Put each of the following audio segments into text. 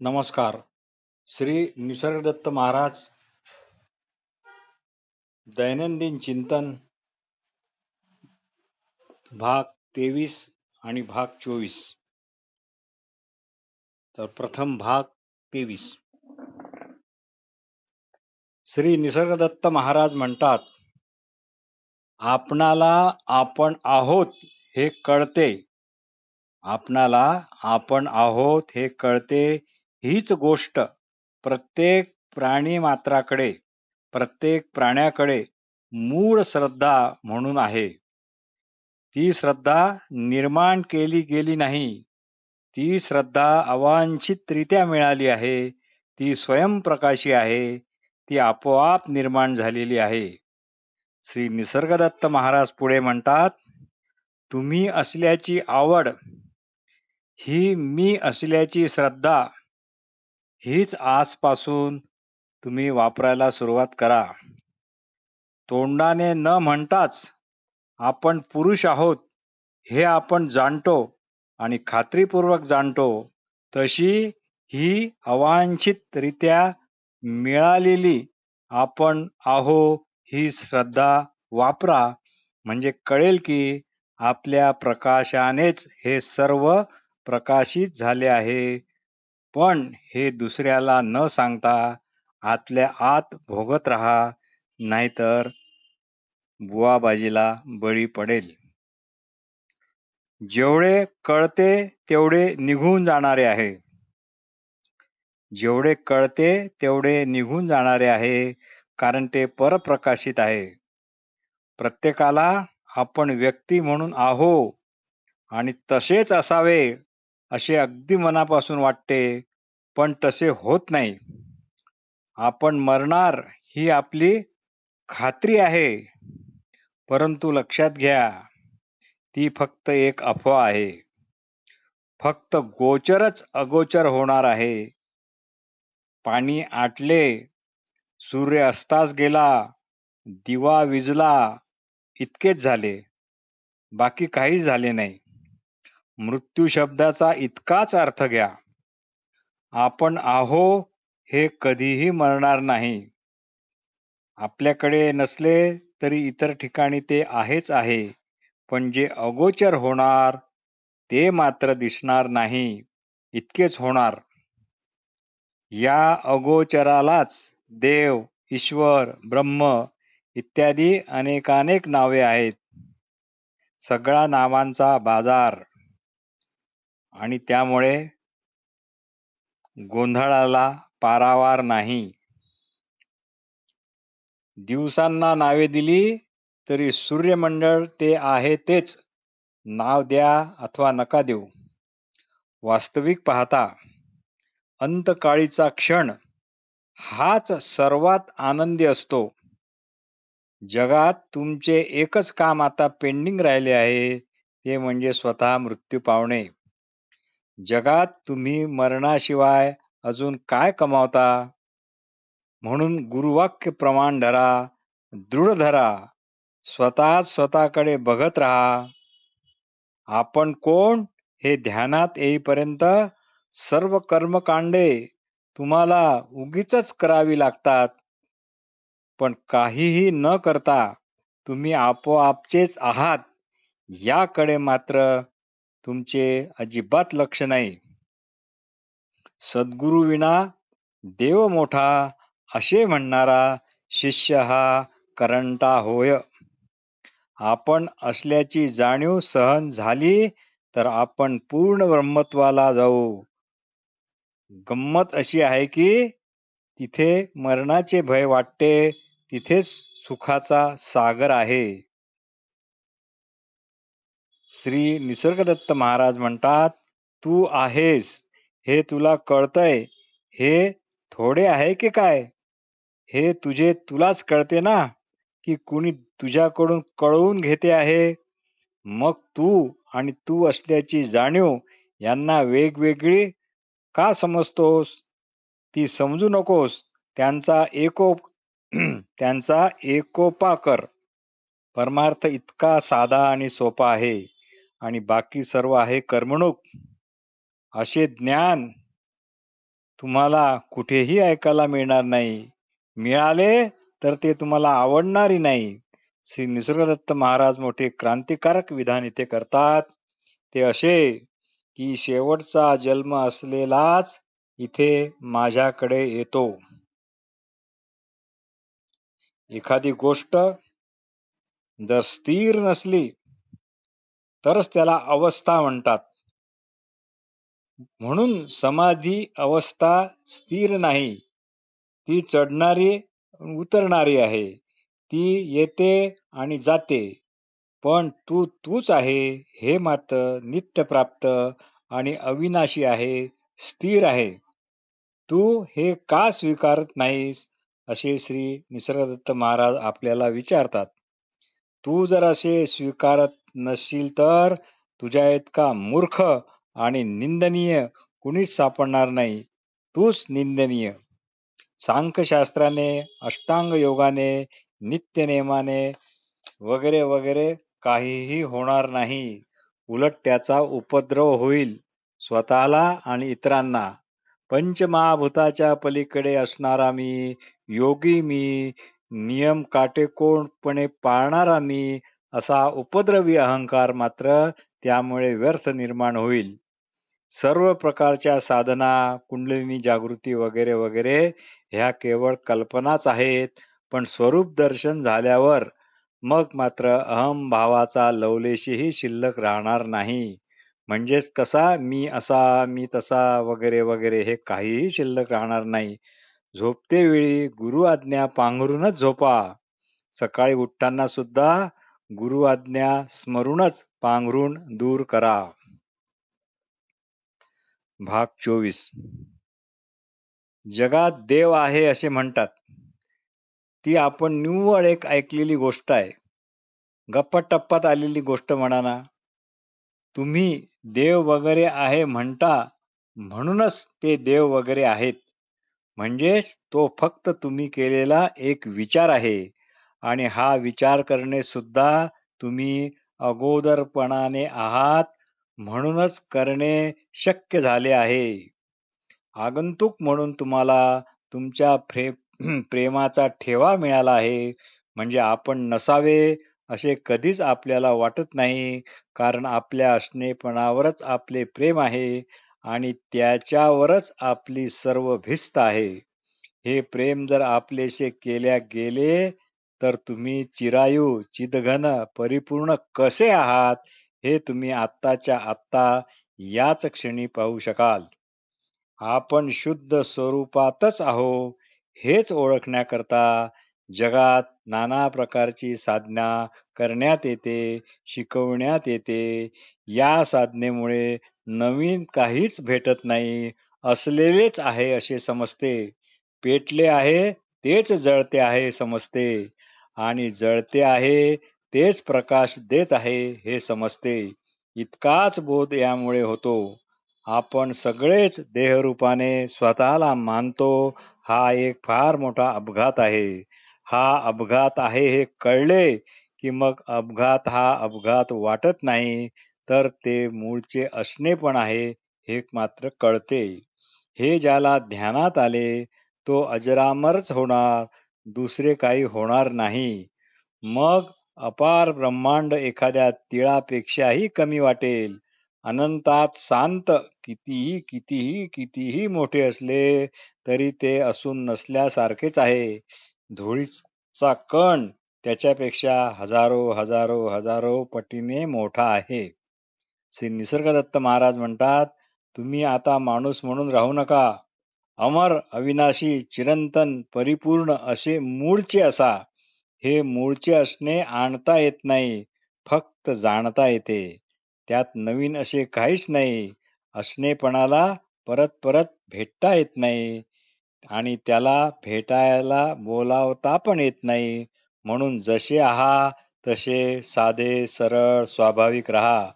नमस्कार. श्री निसर्गदत्त महाराज दैनंदिन चिंतन भाग तेवीस आणि भाग चोवीस. तर प्रथम भाग तेवीस. श्री निसर्गदत्त महाराज म्हणतात आपणाला आपण आहोत हे कळते. आपणाला आपण आहोत हे कळते. हीच गोष्ट प्रत्येक प्राणी मात्राकडे प्रत्येक प्राण्याकडे मूळ श्रद्धा म्हणून आहे. ती श्रद्धा निर्माण केली गेली नाही. ती श्रद्धा अवांछितरित्या मिळाली आहे. ती स्वयंप्रकाशी आहे. ती आपोआप निर्माण झालेली आहे. श्री निसर्गदत्त महाराज पुढे म्हणतात तुम्ही असल्याची आवड ही मी असल्याची श्रद्धा हीच आजपासून तुम्ही वापरायला सुरुवात करा. तोंडाने न म्हणताच आपण पुरुष आहोत हे आपण जाणतो आणि खात्रीपूर्वक जाणतो तशी ही अवांछितरित्या मिळालेली आपण आहो ही श्रद्धा वापरा म्हणजे कळेल की आपल्या प्रकाशानेच हे सर्व प्रकाशित झाले आहे. पण हे दुसऱ्याला न सांगता आतल्या आत भोगत राहा नाहीतर बुवाबाजीला बळी पडेल. जेवढे कळते तेवढे निघून जाणारे आहे. जेवढे कळते तेवढे निघून जाणारे आहे कारण ते परप्रकाशित आहे. प्रत्येकाला आपण व्यक्ती म्हणून आहो आणि तसेच असावे. असे अगदी मनापासून वाटते पण तसे होत नाही. आपण मरणार ही आपली खात्री आहे. परंतु लक्षात घ्या ती फक्त एक अफवा आहे. फक्त गोचरच अगोचर होणार आहे. पाणी आटले सूर्य अस्तास गेला दिवा विजला इतकेच झाले. बाकी काहीच झाले नाही. मृत्यू शब्दाचा इतकाच अर्थ घ्या. आपण आहो हे कधीही मरणार नाही. आपल्याकडे नसले तरी इतर ठिकाणी ते आहेच आहे पण जे अगोचर होणार ते मात्र दिसणार नाही. इतकेच होणार. या अगोचरालाच देव ईश्वर ब्रह्म इत्यादी अनेकानेक नावे आहेत. सगळा नावांचा बाजार आणि त्यामुळे गोंधळाला पारावार नाही. दिवसांना नावे दिली तरी सूर्यमंडळ ते आहे तेच. नाव द्या अथवा नका देऊ. वास्तविक पाहता अंतकाळीचा क्षण हाच सर्वात आनंदी असतो. जगात तुमचे एकच काम आता पेंडिंग राहिले आहे ते म्हणजे स्वतः मृत्यू पावणे. जगात तुम्ही मरणाशिवाय अजून काय कमावता? म्हणून गुरुवाक्य प्रमाण धरा दृढ धरा स्वतः स्वतःकडे बघत राहा. आपण कोण हे ध्यानात येईपर्यंत सर्व कर्मकांडे तुम्हाला उगीच करावी लागतात. पण काहीही न करता तुम्ही आपोआपचेच आहात. याकडे मात्र तुमचे अजिबात लक्ष नाही. सद्गुरु विना देव मोठा असे म्हणणारा शिष्य हा करंटा होय. आपण असल्याची जाणीव सहन झाली तर आपण पूर्ण ब्रह्मत्वाला जाऊ. गंमत अशी आहे की तिथे मरणाचे भय वाटते तिथेच सुखाचा सागर आहे. श्री निसर्गदत्त महाराज म्हणतात तू आहेस हे तुला कळतय. हे थोडे आहे की काय? हे तुझे तुलाच कळते ना की कुणी तुझ्याकडून कळवून घेते आहे? मग तू आणि तू असल्याची जाणीव यांना वेगवेगळी का समजतोस? ती समजू नकोस. त्यांचा एकोप त्यांचा एकोपा कर. परमार्थ इतका साधा आणि सोपा आहे. आणि बाकी सर्व आहे करमणूक. असे ज्ञान तुम्हाला कुठेही ऐकायला मिळणार नाही. मिळाले तर ते तुम्हाला आवडणारी नाही. श्री निसर्गदत्त महाराज मोठे क्रांतिकारक विधान इथे करतात. ते असे की शेवटचा जन्म असलेलाच इथे माझ्याकडे येतो. एखादी गोष्ट जर स्थिर नसली तरच त्याला अवस्था म्हणतात. म्हणून समाधी अवस्था स्थिर नाही. ती चढणारी उतरणारी आहे. ती येते आणि जाते. पण तू तूच आहे हे मात्र नित्यप्राप्त आणि अविनाशी आहे स्थिर आहे. तू हे का स्वीकारत नाहीस? असे श्री निसर्गदत्त महाराज आपल्याला विचारतात. तू जर असे स्वीकारत नसशील तर तुझ्या इतका मूर्ख आणि निंदनीय कुणीच सापडणार नाही. तूच निंदनीय. सांख्यशास्त्राने अष्टांग योगाने नित्य नेमाने वगैरे वगैरे काहीही होणार नाही. उलट त्याचा उपद्रव होईल स्वतःला आणि इतरांना. पंचमहाभूताच्या पलीकडे असणारा मी योगी मी नियम काटेकोरपणे पाळणारा मी असा उपद्रवी अहंकार मात्र त्यामुळे व्यर्थ निर्माण होईल. सर्व प्रकारच्या साधना कुंडलिनी जागृती वगैरे वगैरे ह्या केवळ कल्पनाच आहेत पण स्वरूप दर्शन झाल्यावर मग मात्र अहम भावाचा लवलेशीही शिल्लक राहणार नाही. म्हणजेच कसा मी असा मी तसा वगैरे वगैरे हे काहीही शिल्लक राहणार नाही. झोपते वेळी गुरु आज्ञा पांघरूनच झोपा. सकाळी उठताना सुद्धा गुरु आज्ञा स्मरूनच पांघरून दूर करा. भाग चोवीस. जगात देव आहे असे म्हणतात. ती आपण निव्वळ एक ऐकलेली गोष्ट आहे. गप्पाटप्पात आलेली गोष्ट म्हणा ना तुम्ही देव वगैरे आहे म्हणता म्हणूनच ते देव वगैरे आहेत. म्हणजेच तो फक्त तुम्ही केलेला एक विचार आहे. आणि हा विचार करणे सुद्धा तुम्ही अगोदरपणाने आहात म्हणूनच करणे शक्य झाले आहे. आगंतुक म्हणून तुम्हाला तुमच्या प्रेमाचा ठेवा मिळाला आहे. म्हणजे आपण नसावे असे कधीच आपल्याला वाटत नाही. कारण आपल्या असणेपणावरच आपले प्रेम आहे. आणि त्याच्यावरच आपली सर्व भिस्त आहे. हे प्रेम जर आपलेसे केल्या गेले तर तुम्ही चिरायू चिदघन परिपूर्ण कसे आहात हे तुम्ही आत्ताच्या आत्ता याच क्षणी पाहू शकाल. आपण शुद्ध स्वरूपातच आहो हेच ओळखण्याकरता जगात नाना प्रकारची साधना करण्यात येते शिकवण्यात येते. या साधनेमुळे नवीन काहीच भेटत नाही असलेलेच आहे असे समजते. पेटले आहे तेच जळते आहे समजते. आणि जळते आहे तेच प्रकाश देत आहे हे समजते. इतकाच बोध यामुळे होतो. आपण सगळेच देहरूपाने स्वतःला मानतो हा एक फार मोठा अपघात आहे. हा अपघात आहे हे कळले की मग अपघात हा अपघात वाटत नाही तर ते मूळचे असणे पण आहे हे मात्र कळते. हे ज्याला ध्यानात आले तो अजरामरच होणार दुसरे काही होणार नाही. मग अपार ब्रह्मांड एखाद्या तिळापेक्षाही कमी वाटेल. अनंतात शांत कितीही कितीही कितीही मोठे असले तरी ते असून नसल्यासारखेच आहे. धुळीचा कण त्याच्यापेक्षा हजारो हजारो हजारो पटीने मोठा आहे. श्री निसर्गदत्त महाराज म्हणतात तुम्ही आता माणूस म्हणून राहू नका. अमर अविनाशी चिरंतन परिपूर्ण असे मूळचे असा. हे मूळचे असणे आणता येत नाही फक्त जाणता येते. त्यात नवीन असे काहीच नाही. असणेपणाला परत परत भेटता येत नाही. आणि त्याला भेटायला बोलावता पण येत नाही. म्हणून जसे आहात तसे साधे सरळ स्वाभाविक राहा.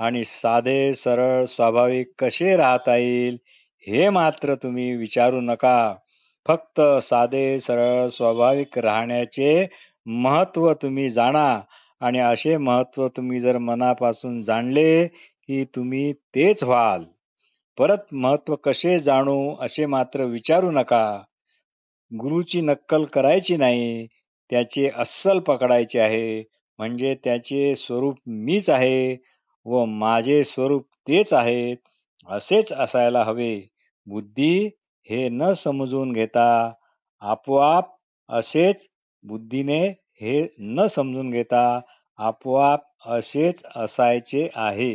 आणि साधे सरळ स्वाभाविक कसे राहता येईल हे मात्र तुम्ही विचारू नका. फक्त साधे सरळ स्वाभाविक राहण्याचे महत्त्व तुम्ही जाणा. आणि असे महत्त्व तुम्ही जर मनापासून जाणले की तुम्ही तेच व्हाल. परत महत्त्व कसे जाणू असे मात्र विचारू नका. गुरुची नक्कल करायची नाही त्याचे अस्सल पकडायचे आहे म्हणजे त्याचे स्वरूप मीच आहे व माझे स्वरूप तेच आहेत असेच असायला हवे. बुद्धी हे न समजून घेता आपोआप असेच बुद्धीने हे न समजून घेता आपोआप असेच असायचे आहे.